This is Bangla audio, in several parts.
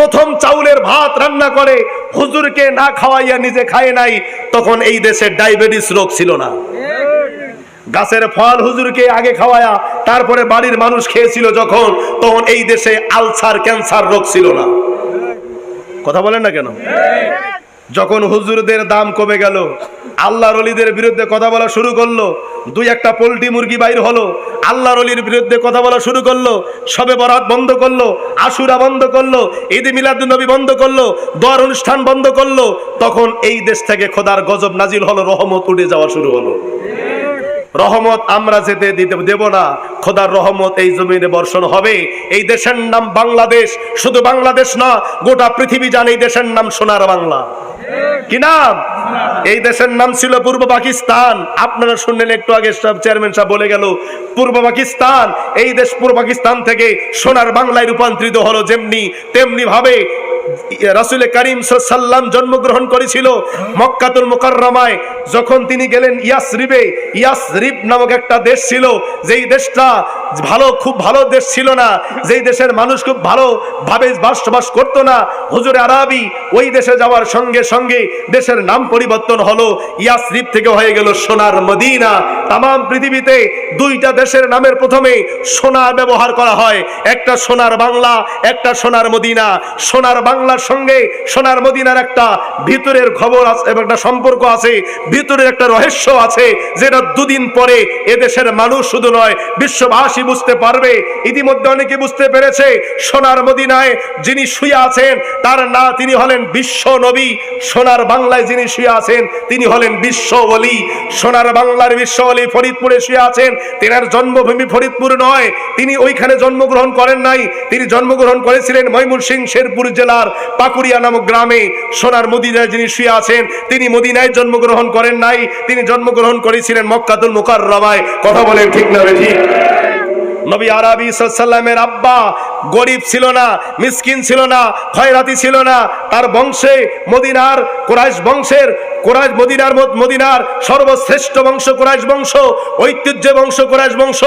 প্রথম চাউলের ভাত রান্না করে, হুজুরকে না খাওয়াইয়া নিজে খায় নাই, তখন এই দেশে ডায়াবেটিস রোগ ছিল না। গাছের ফল হুজুরকে আগে খাওয়ায়া, তারপরে বাড়ির মানুষ খেয়েছিল যখন, তখন এই দেশে আলসার, ক্যান্সার রোগ ছিল না। কথা বলেন না কেন? যখন হুজুরদের দাম কমে গেল, আল্লাহর অলিদের বিরুদ্ধে কথা বলা শুরু করল, দুই একটা পোল্ট্রি মুরগি বাইর হলো, আল্লাহর অলির বিরুদ্ধে কথা বলা শুরু করল, সবে বরাত বন্ধ করল, আশুরা বন্ধ করল, ঈদ মিলাদুন্নবী বন্ধ করল, দোয়ার অনুষ্ঠান বন্ধ করল, তখন এই দেশ থেকে খোদার গজব নাজিল হলো, রহমত উঠে যাওয়া শুরু হলো। রহমত আমরা যেতে দিতে দেব না, খোদার রহমত এই জমিনে বর্ষণ হবে। এই দেশের নাম বাংলাদেশ, শুধু বাংলাদেশ না, গোটা পৃথিবী জানে এই দেশের নাম সোনার বাংলা। কি নাম? এই দেশের নাম ছিল পূর্ব পাকিস্তান। আপনারা শুনলেন একটু আগে সব চেয়ারম্যান সাহেব বলে গেল, পূর্ব পাকিস্তান। এই দেশ পূর্ব পাকিস্তান থেকে সোনার বাংলায় রূপান্তরিত হলো যেমনি তেমনি ভাবে রাসুল করিম সাল্লাম জন্মগ্রহণ করেছিল মক্কাতুল মুকাররমায়। যখন তিনি গেলেন ইয়াসরিবে, ইয়াসরিব নামক একটা দেশ ছিল। যেই দেশটা ভালো, খুব ভালো দেশ ছিল না। যেই দেশের মানুষ খুব ভালো ভাবে বাসবাস করতো না। হুজুর আরবি ওই দেশে যাওয়ার সঙ্গে সঙ্গে দেশের নাম পরিবর্তন হলো। ইয়াসরিব থেকে হয়ে গেল সোনার মদিনা। তাম পৃথিবীতে দুইটা দেশের নামের প্রথমে সোনা ব্যবহার করা হয়। একটা সোনার বাংলা, একটা সোনার মদিনা। সোনার বাংলার সঙ্গে সোনার মদিনার একটা ভিতরের খবর আছে এবং একটা সম্পর্ক আছে, ভিতরের একটা রহস্য আছে, যেটা দুদিন পরে এদেশের মানুষ শুধু নয়, বিশ্ববাসী বুঝতে পারবে। ইতিমধ্যে অনেকে বুঝতে পেরেছে, সোনার মদিনায় যিনি শুয়ে আছেন, তার না তিনি হলেন বিশ্ব নবী। সোনার বাংলায় যিনি শুয়ে আছেন, তিনি হলেন বিশ্ব অলি সোনার বাংলার বিশ্ব অলি ফরিদপুরে শুয়ে আছেন, তেনার জন্মভূমি ফরিদপুর নয়। তিনি ওইখানে জন্মগ্রহণ করেন নাই। তিনি জন্মগ্রহণ করেছিলেন ময়মনসিং শেরপুর জেলার পাকুড়িয়া নামক গ্রামে সোনার মদিনায় যিনি শুয়ে আছেন, তিনি মদিনায় জন্মগ্রহণ করেন নাই, তিনি জন্মগ্রহণ করেছিলেন মক্কাতুল মুকার রমায় কথা বলেন ঠিক না ঠিক? নবী আরবি সাল্লামের আব্বা গরিব ছিল না, মিসকিন ছিল না, খয়রাতি ছিল না, তার বংশে মদিনার কোরাইশ বংশের কোরাইশ মদিনার মদিনার সর্বশ্রেষ্ঠ বংশ, কোরাইশ বংশ, ঐতিহ্য বংশ, কোরাইশ বংশ,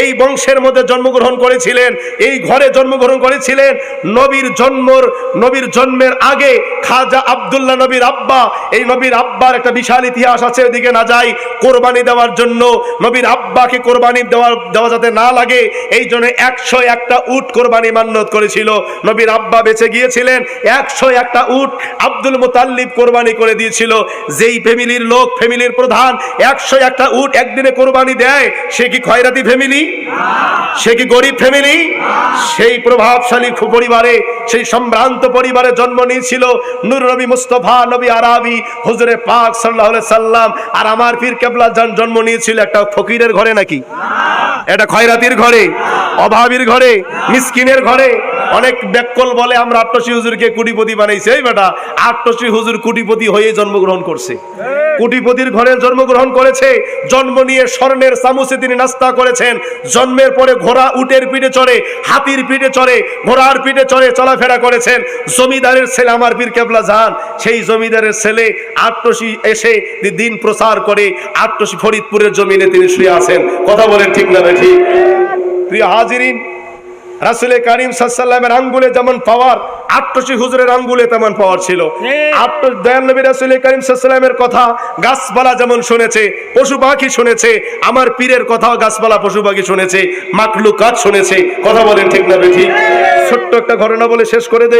এই বংশের মধ্যে জন্মগ্রহণ করেছিলেন। এই ঘরে জন্মগ্রহণ করেছিলেন নবীর জন্মর নবীর জন্মের আগে খাজা আব্দুল্লাহ নবীর আব্বা। এই নবীর আব্বার একটা বিশাল ইতিহাস আছে ওদিকে না যাই, কোরবানি দেওয়ার জন্য নবীর আব্বাকে কোরবানি দেওয়া দেওয়া যাতে না লাগে, এই জন্য একশো একটা উট কোরবানি মান্যত করেছিল। নবীর আব্বা বেঁচে গিয়েছিলেন, একশো একটা উট আব্দুল মুতাল্লিব কোরবানি করে দিয়েছিল। যেই ফ্যামিলির লোক, ফ্যামিলির প্রধান, একশো একটা উট একদিনে কোরবানি দেয়, সে কি খয়রাতি ফ্যামিলি? সে কি গরিব ফ্যামিলি? সেই প্রভাবশালী পরিবারে সেই সম্ভ্রান্ত পরিবারে জন্ম নিয়েছিল নূর নবী মুস্তফা, নবী আরাবি, হুজুরে পাক সাল্লাহ সাল্লাম। আর আমার পীর কেবলা জন জন্ম নিয়েছিল একটা ফকিরের ঘরে নাকি? এটা খয়রাতির ঘরে। অভাবীর ঘরে, মিসকিনের ঘরে, অনেক ব্যাকল বলে আমরা আটটসি হুজুরকে কুটিপতি বানাইছে। এই বেটা আটটসি হুজুর কুটিপতি হয়ে জন্মগ্রহণ করছে। কুটিপতির ঘরে জন্মগ্রহণ করেছে, জন্ম নিয়ে স্বর্ণের চামচে তিনি নাস্তা করেছেন। জন্মের পরে ঘোড়া উটের পিঠে চড়ে, হাতির পিঠে চড়ে, ঘোড়ার পিঠে চড়ে চলাফেরা করেছেন। জমিদারের ছেলে আমার পীর কেবলা যান সেই জমিদারের ছেলে আটটসি এসে দিন প্রচার করে আটটসি ফরিদপুরের জমিনে তিনি শুয়ে আছেন। কথা বলেন ঠিক না ঠিক? প্রিয় হাজিরিন রাসুলে কারিম সাল্লামের আঙ্গুলে যেমন পাওয়ার আটটসি হুজুরের আঙ্গুলে তেমন পাওয়ার ছিল। আটট দয়াল নবী রাসুলে সাল্লামের কথা গাছপালা যেমন শুনেছে পশু পাখি শুনেছে আমার পীরের কথাও গাছপালা পশু পাখি শুনেছে মাকলুকাত শুনেছে। কথা বলেন ঠিক না ঠিক ছোট্ট একটা ঘটনা বলে শেষ করে দেয়